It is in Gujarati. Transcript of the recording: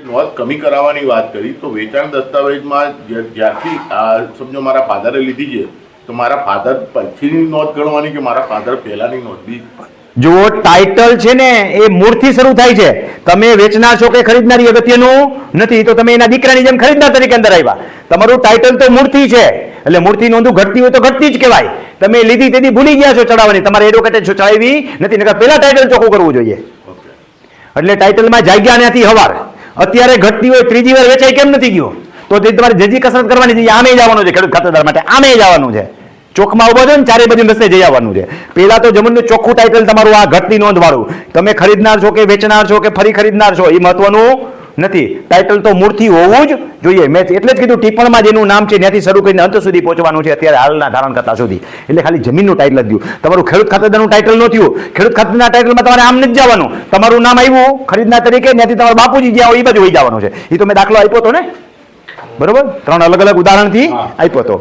નોંધ કમી કરાવવાની વાત કરી તો વેચાણ દસ્તાવેજમાં જ્યાંથી આ સમજો મારા ફાધરે લીધી છે તો મારા ફાધર પછીની નોંધ ગણવાની કે મારા ફાધર પહેલાની નોંધ? બી. જુઓ ટાઇટલ છે ને એ મૂળથી શરૂ થાય છે. તમે વેચનાર છો કે ખરીદનારી અગત્યનું નથી તો તમે એના દીકરાની જેમ ખરીદનાર તરીકે અંદર આવ્યા. તમારું ટાઇટલ તો મૂળથી છે એટલે મૂળથી નોંધું ઘટતી હોય તો ઘટતી જ કહેવાય. તમે લીધી તેથી ભૂલી ગયા છો ચડાવવાની તમારે એડવોકેટે ચડાવી નથી નકર પહેલા ટાઇટલ ચોખ્ખું કરવું જોઈએ. એટલે ટાઇટલમાં જાગ્યા નથી હવાર. અત્યારે ઘટતી હોય, ત્રીજી વાર વેચાઈ કેમ નથી ગયો? તો તે તમારે જે કસરત કરવાની છે આમે જવાનું છે ખેડૂત ખાતેદાર માટે. આમે જવાનું છે. ચોકમાં ઊભો છો ને ચારે બાજુ રસ્તે જઈ આવવાનું છે. પેલા તો જમીનનું ચોખ્ખું ટાઇટલ તમારું આ ઘટની નોંધવાળું. તમે ખરીદનાર છો કે વેચનાર છો કે ફરી ખરીદનાર છો, એ મહત્વનું નથી. ટાઇટલ તો મૂળથી હોવું જ જોઈએ. મેં એટલે જ કીધું ટિપ્પણમાં જેનું નામ છે. ત્યાંથી શરૂ કરીને અંત સુધી પહોંચવાનું છે અત્યારે હાલના ધારણકર્તા સુધી. એટલે ખાલી જમીનનું ટાઇટલ જ દઉં તમારું ખેડૂત ખાતેદારનું ટાઇટલ ન થયું. ખેડૂત ખાતેદારના ટાઇટલમાં તમારે આમ નથી જવાનું. તમારું નામ આવ્યું ખરીદના તરીકે ત્યાંથી તમારા બાપુજી જ્યાં હોય એ બાજુ વહી જવાનું છે. એ તો મેં દાખલો આપ્યો હતો ને? બરોબર? ત્રણ અલગ અલગ ઉદાહરણથી. આપ્યો હતો